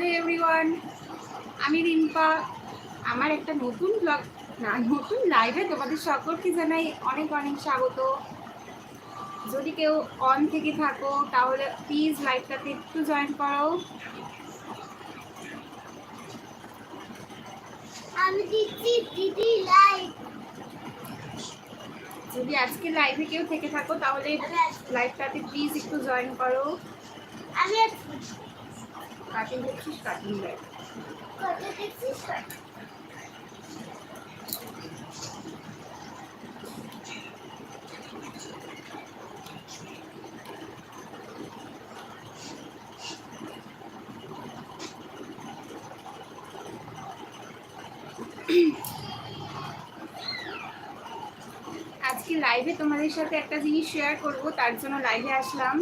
Hello everyone আমি রিম্পা। আমার একটা নতুন ব্লগ না নতুন লাইভে তোমাদের সকলকে জানাই অনেক অনেক স্বাগত। যদি কেউ অন থেকে থাকো তাহলে প্লিজ লাইভটাতে একটু জয়েন করো। আমি দিচ্ছি দিদি লাইক যদি আজকে লাইভে কেউ থেকে থাকো তাহলে লাইভটাতে প্লিজ একটু জয়েন করো। আমি কাটিং দেখছিস? কাটিং দেখছিস? আজকে লাইভে তোমাদের সাথে একটা জিনিস শেয়ার করব তার জন্য লাইভে আসলাম।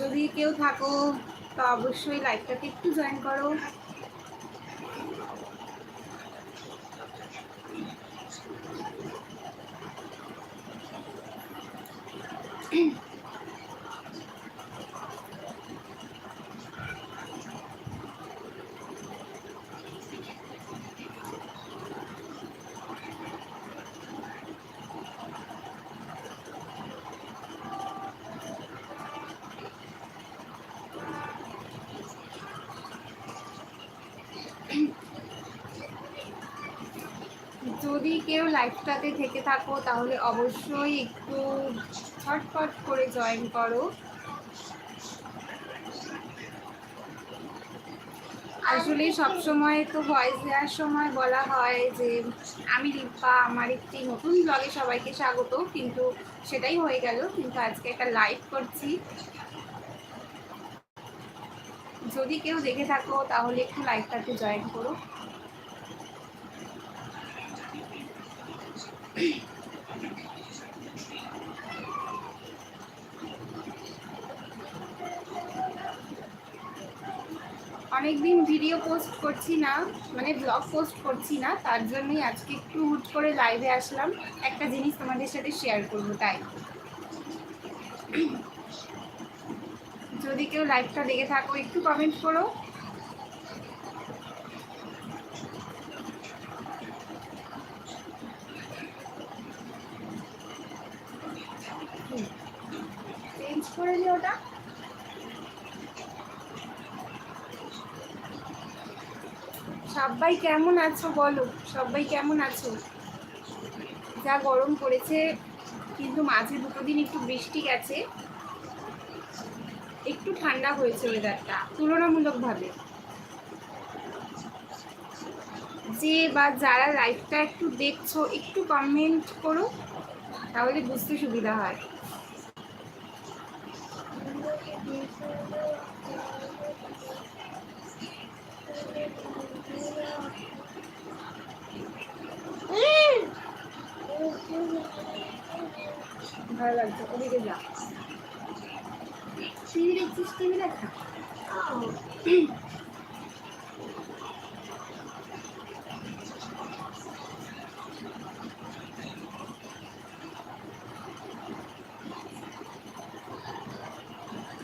যদি কেউ থাকো তো অবশ্যই লাইকটাকে একটু জয়েন করো যদি কেউ লাইফটাতে থেকে থাকো, তাহলে অবশ্যই একটু ছটফট করে জয়েন করো। আসলে সবসময় তো ভয়েস দেওয়ার সময় বলা হয় যে, আমি রিম্পা, আমার একটি নতুন ব্লগে সবাইকে স্বাগত, কিন্তু সেটাই হয়ে গেল, কিন্তু আজকে একটা লাইভ করছি। যদি কেউ দেখে থাকো, তাহলে একটু লাইভটাতে জয়েন করো। অনেকদিন ভিডিও পোস্ট করছি না মানে ব্লগ পোস্ট করছি না, তার জন্যই আজকে একটু হুট করে লাইভে আসলাম। একটা জিনিস তোমাদের সাথে শেয়ার করব, তাই। যদি কেউ লাইভটা দেখে থাকো, একটু কমেন্ট করো চেঞ্জ করে দিও ওটা সবাই কেমন আছো বলো? সবাই কেমন আছো? যা গরম পড়েছে, কিন্তু মাঝে দুটো দিন একটু বৃষ্টি গেছে। একটু ঠান্ডা হয়েছে ওয়েদারটা তুলনামূলকভাবে। যে বা যারা লাইফটা একটু দেখছ, একটু কমেন্ট করো, তাহলে বুঝতে সুবিধা হয়। ভালো লাগছে, ওদিকে যা। টিভি দেখছিস টিভি দেখা।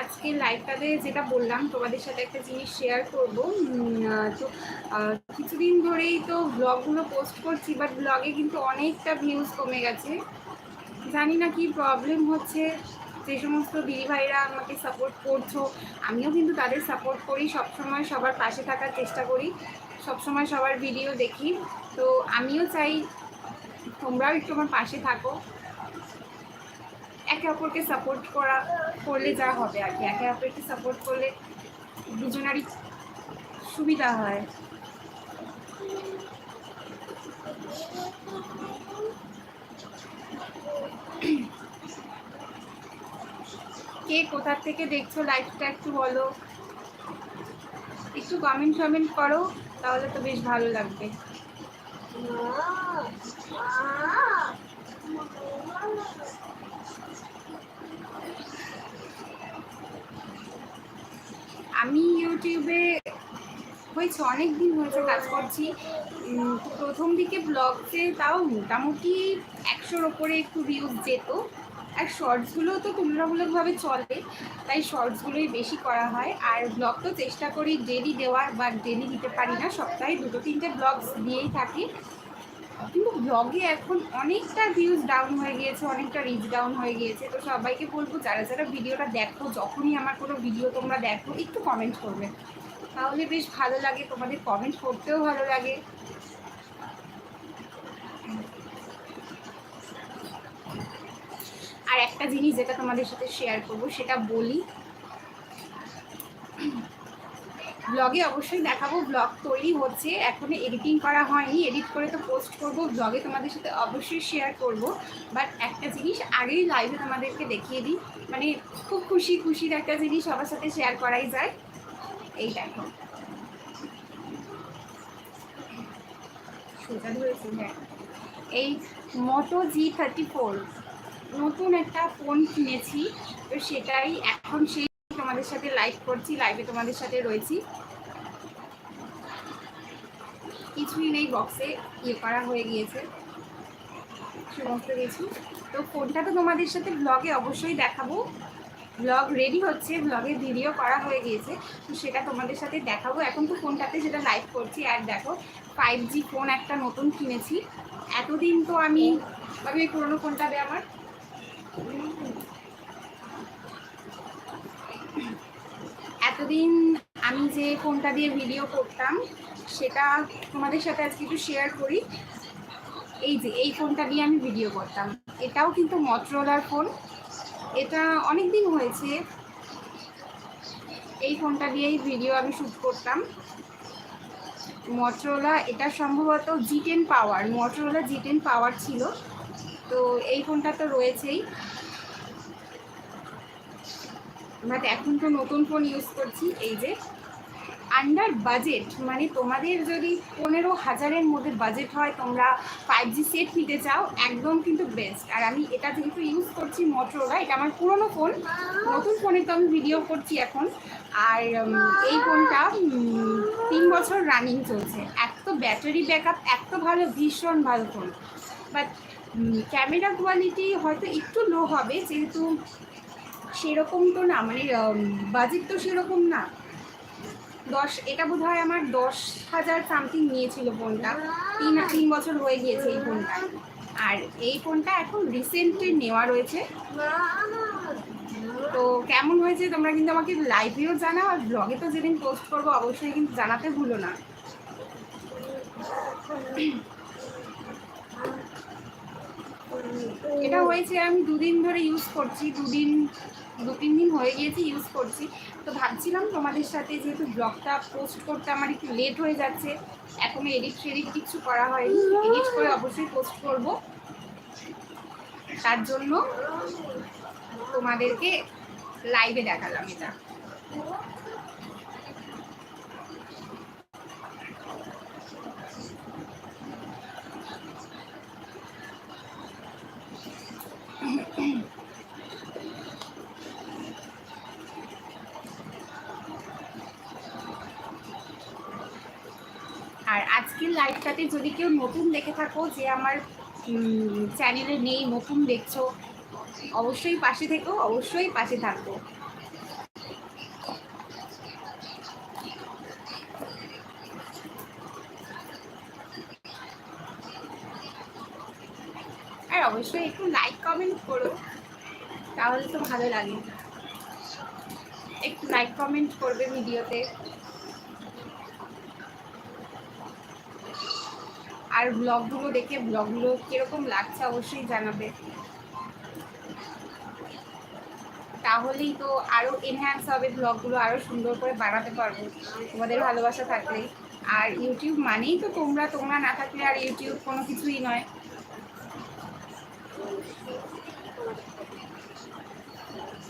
আজকে লাইভটাতে যেটা বললাম, তোমাদের সাথে একটা জিনিস শেয়ার করব। তো কিছুদিন ধরেই তো ব্লগগুলো পোস্ট করছি বাট ব্লগে কিন্তু অনেকটা ভিউজ কমে গেছে। জানি না কি প্রবলেম হচ্ছে। যে সমস্ত দিদি ভাইরা আমাকে সাপোর্ট করছ, আমিও কিন্তু তাদের সাপোর্ট করি। সবসময় সবার পাশে থাকার চেষ্টা করি। সবসময় সবার ভিডিও দেখি। তো আমিও চাই তোমরাও একটু আমার পাশে থাকো। একে অপরকে সাপোর্ট করা, করলে যা হবে আর কি। একে অপরকে সাপোর্ট করলে দুজনারই সুবিধা হয়। কে কোথা থেকে দেখছ লাইভটা একটু বলো। একটু কমেন্ট টমেন্ট করো, তাহলে তো বেশ ভালো লাগবে। আমি ইউটিউবে হয়েছে অনেক দিন হয়েছে কাজ করছি। প্রথম দিকে ব্লগসে তাও মোটামুটি একশোর ওপরে একটু ভিউজ যেত। আর শর্টসগুলো তো তুলনামূলকভাবে চলে, তাই শর্টসগুলোই বেশি করা হয়। আর ব্লগ তো চেষ্টা করি ডেলি দেওয়ার বা ডেলি দিতে পারি না, সপ্তাহে দুটো তিনটে ব্লগস দিয়েই থাকি। কিন্তু ব্লগে এখন অনেকটা ভিউজ ডাউন হয়ে গিয়েছে, অনেকটা রিচ ডাউন হয়ে গিয়েছে। তো সবাইকে বলব, যারা যারা ভিডিওটা দেখো, যখনই আমার কোনো ভিডিও তোমরা দেখো, একটু কমেন্ট করবে। তাহলে বেশ ভালো লাগে, তোমাদের কমেন্ট করতেও ভালো লাগে। আর একটা জিনিস যেটা তোমাদের সাথে শেয়ার করব, সেটা বলি। ব্লগে অবশ্যই দেখাবো ব্লগ তৈরি হচ্ছে, এখনও এডিটিং করা হয়নি এডিট করে তো পোস্ট করব ব্লগে তোমাদের সাথে অবশ্যই শেয়ার করব। বাট একটা জিনিস আগেই লাইভে তোমাদেরকে দেখিয়ে দিই মানে খুব খুশি খুশির একটা জিনিস সবার সাথে শেয়ার করাই যায়। এই দেখো। সোজা ধরেছি হ্যাঁ। এই মোটো জি থার্টি ফোর নতুন একটা ফোন কিনেছি, তো সেটাই এখন সেই তোমাদের সাথে লাইভ করছি লাইভে তোমাদের সাথে রয়েছি। কিছুই নেই বক্সে ইয়ে করা হয়ে গিয়েছে। সমস্ত কিছু। তো ফোনটা তো তোমাদের সাথে ব্লগে অবশ্যই দেখাবো। ব্লগ রেডি হচ্ছে ব্লগে ভিডিও করা হয়ে গিয়েছে। তো সেটা তোমাদের সাথে দেখাবো। এখন তো ফোনটাতে সেটা লাইভ করছি, আর দেখো ফাইভ জি ফোন একটা নতুন কিনেছি। এতদিন তো আমি আমি পুরোনো ফোনটা দে আমার এতদিন আমি যে ফোনটা দিয়ে ভিডিও করতাম, সেটা তোমাদের সাথে আজকে একটু শেয়ার করি। এই যে, এই ফোনটা দিয়ে আমি ভিডিও করতাম। এটাও কিন্তু মটরোলার ফোন এটা অনেক দিন হয়েছে। এই ফোনটা দিয়েই ভিডিও আমি শ্যুট করতাম। মটরোলা এটা সম্ভবত G ten power Motorola G ten power ছিল। তো এই ফোনটা তো রয়েছেই। বাট এখন তো নতুন ফোন ইউজ করছি, এই যে। আন্ডার বাজেট মানে তোমাদের যদি পনেরো হাজারের মধ্যে বাজেট হয়, তোমরা ফাইভ জি সেট নিতে চাও, একদম কিন্তু বেস্ট আর আমি এটা যেহেতু ইউজ করছি মোটরোলা এটা আমার পুরনো ফোন। নতুন ফোনে তো আমি ভিডিও করছি এখন। আর এই ফোনটা তিন বছর রানিং চলছে। এত ব্যাটারি ব্যাকআপ এত ভালো, ভীষণ ভালো ফোন। বাট ক্যামেরা কোয়ালিটি হয়তো একটু লো হবে, যেহেতু সেরকম তো না মানে বাজেট তো সেরকম না। দশ, এটা বোধ হয় আমার দশ হাজার সামথিং নিয়েছিল ফোনটা তিন তিন বছর হয়ে গিয়েছে এই ফোনটা আর এই ফোনটা এখন রিসেন্টলি নেওয়া রয়েছে। তো কেমন হয়েছে তোমরা কিন্তু আমাকে লাইভেও জানাও, আর ব্লগে তো যেদিন পোস্ট করব, অবশ্যই কিন্তু জানাতে ভুলো না। এটা হয়েছে, আমি দুদিন ধরে ইউজ করছি, দুদিন, দু তিন দিন হয়ে গিয়েছে ইউজ করছি। তো ভাবছিলাম তোমাদের সাথে যেহেতু ব্লগটা পোস্ট করতে আমার একটু লেট হয়ে যাচ্ছে, এখনও এডিট ফেডিট কিছু করা হয়নি এডিট করে অবশ্যই পোস্ট করব। তার জন্য তোমাদেরকে লাইভে দেখালাম এটা। আর আজকের লাইভটাতে যদি কেউ নতুন দেখে থাকো যে আমার চ্যানেলে নেই, নতুন দেখছ, অবশ্যই পাশে থেকো, অবশ্যই পাশে থাকো। অবশ্যই একটু লাইক কমেন্ট করো, তাহলে তো ভালো লাগে। একটু লাইক কমেন্ট করবে ভিডিওতে। আর ব্লগগুলো দেখে ব্লগগুলো কীরকম লাগছে অবশ্যই জানাবে। তাহলেই তো আরও এনহ্যান্স হবে ব্লগগুলো আরও সুন্দর করে বানাতে পারব। তোমাদের ভালোবাসা থাকলে। আর ইউটিউব মানেই তো তোমরা তোমরা না থাকলে আর ইউটিউব কোনো কিছুই নয়।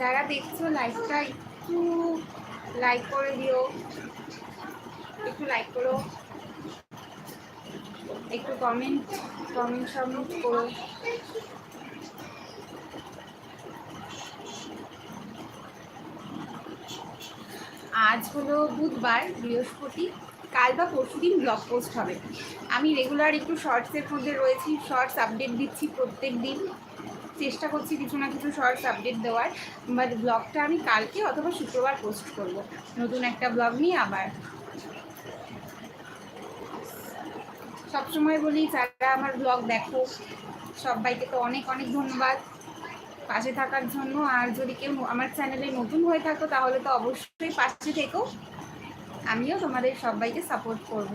যারা দেখছ লাইভটা একটু লাইক করে দিও। একটু লাইক করো। একটু কমেন্ট কমেন্ট সাবমিট করো। আজ হলো বুধবার, বৃহস্পতি। কাল বা পরশু দিন ব্লগ পোস্ট হবে। আমি রেগুলার একটু শর্টসের মধ্যে রয়েছি শর্টস আপডেট দিচ্ছি প্রত্যেক দিন। চেষ্টা করছি কিছু না কিছু শর্টস আপডেট দেওয়ার বাট ব্লগটা আমি কালকে অথবা শুক্রবার পোস্ট করব। নতুন একটা ব্লগ নিয়ে আবার। সবসময় বলি, যারা আমার ব্লগ দেখো, সবাইকে তো অনেক অনেক ধন্যবাদ পাশে থাকার জন্য। আর যদি কেউ আমার চ্যানেলে নতুন হয়ে থাকো, তাহলে তো অবশ্যই পাশে থেকো। আমিও তোমাদের সবাইকে সাপোর্ট করব।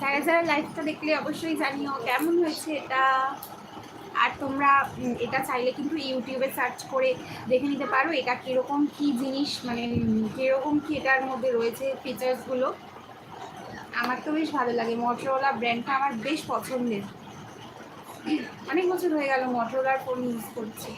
যারা যারা লাইভটা দেখলে অবশ্যই জানিও কেমন হয়েছে এটা। আর তোমরা এটা চাইলে কিন্তু ইউটিউবে সার্চ করে দেখে নিতে পারো এটা কীরকম কী জিনিস মানে কীরকম কী এটার মধ্যে রয়েছে ফিচার্সগুলো আমার তো বেশ ভালো লাগে মটোরোলা ব্র্যান্ডটা আমার বেশ পছন্দের। অনেক বছর হয়ে গেল মটোরোলার ফোন ইউজ করছি।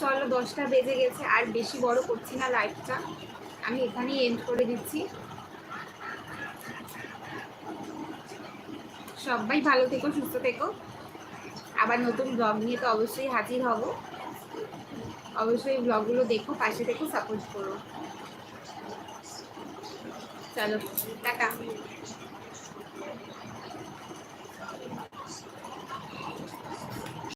চলো দশটা বেজে গেছে, আর বেশি বড় করছি না লাইভটা আমি এখানেই এন্ড করে দিচ্ছি। সবাই ভালো থেকো, সুস্থ থেকো। আবার নতুন ব্লগ নিয়ে তো অবশ্যই হাজির হব। অবশ্যই ব্লগগুলো দেখো, পাশে থেকো সাপোর্ট করো। চলো, টাটা।